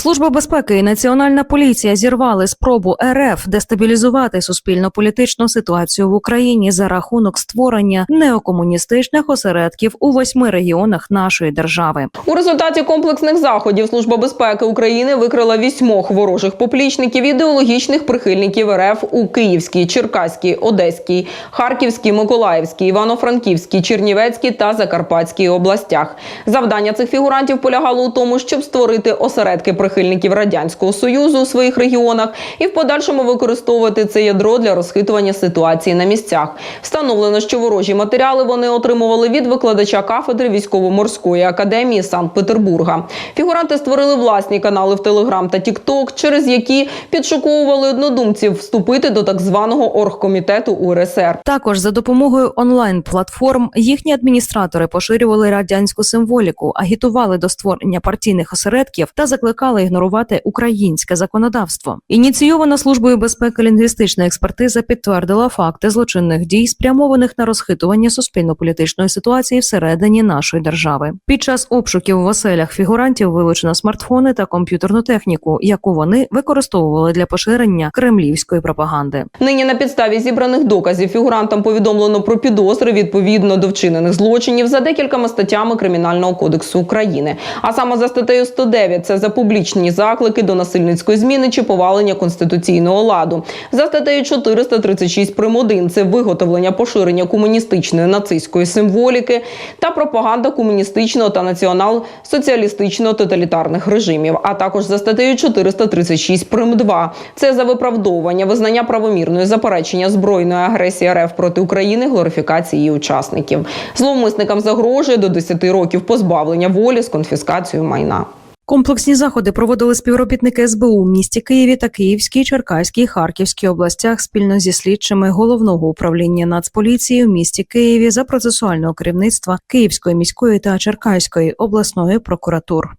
Служба безпеки і національна поліція зірвали спробу РФ дестабілізувати суспільно-політичну ситуацію в Україні за рахунок створення неокомуністичних осередків у восьми регіонах нашої держави. У результаті комплексних заходів Служба безпеки України викрила вісьмох ворожих поплічників ідеологічних прихильників РФ у Київській, Черкаській, Одеській, Харківській, Миколаївській, Івано-Франківській, Чернівецькій та Закарпатській областях. Завдання цих фігурантів полягало у тому, щоб створити осередки прихильників радянського союзу у своїх регіонах і в подальшому використовувати це ядро для розхитування ситуації на місцях. Встановлено, що ворожі матеріали вони отримували від викладача кафедри військово-морської академії Санкт-Петербурга. Фігуранти створили власні канали в Телеграм та Тікток, через які підшуковували однодумців вступити до так званого оргкомітету УРСР. Також за допомогою онлайн-платформ їхні адміністратори поширювали радянську символіку, агітували до створення партійних осередків та закликали ігнорувати українське законодавство. Ініційована службою безпеки лінгвістична експертиза підтвердила факти злочинних дій, спрямованих на розхитування суспільно-політичної ситуації всередині нашої держави. Під час обшуків в оселях фігурантів вилучено смартфони та комп'ютерну техніку, яку вони використовували для поширення кремлівської пропаганди. Нині на підставі зібраних доказів фігурантам повідомлено про підозри відповідно до вчинених злочинів за декількома статтями Кримінального кодексу України. А саме за статтею 109 – це за публічні заклики до насильницької зміни чи повалення конституційного ладу. За статтею 436 прим. 1 – це виготовлення поширення комуністичної нацистської символіки та пропаганда комуністичного та націонал-соціалістичного тоталітарних режимів. А також за статтею 436 прим. 2 – це за виправдовування, визнання правомірної заперечення збройної агресії РФ проти України, глорифікації її учасників. Зловмисникам загрожує до 10 років позбавлення волі з конфіскацією майна. Комплексні заходи проводили співробітники СБУ в місті Києві та Київській, Черкаській, Харківській областях спільно зі слідчими головного управління Нацполіції в місті Києві за процесуального керівництва Київської міської та Черкаської обласної прокуратур.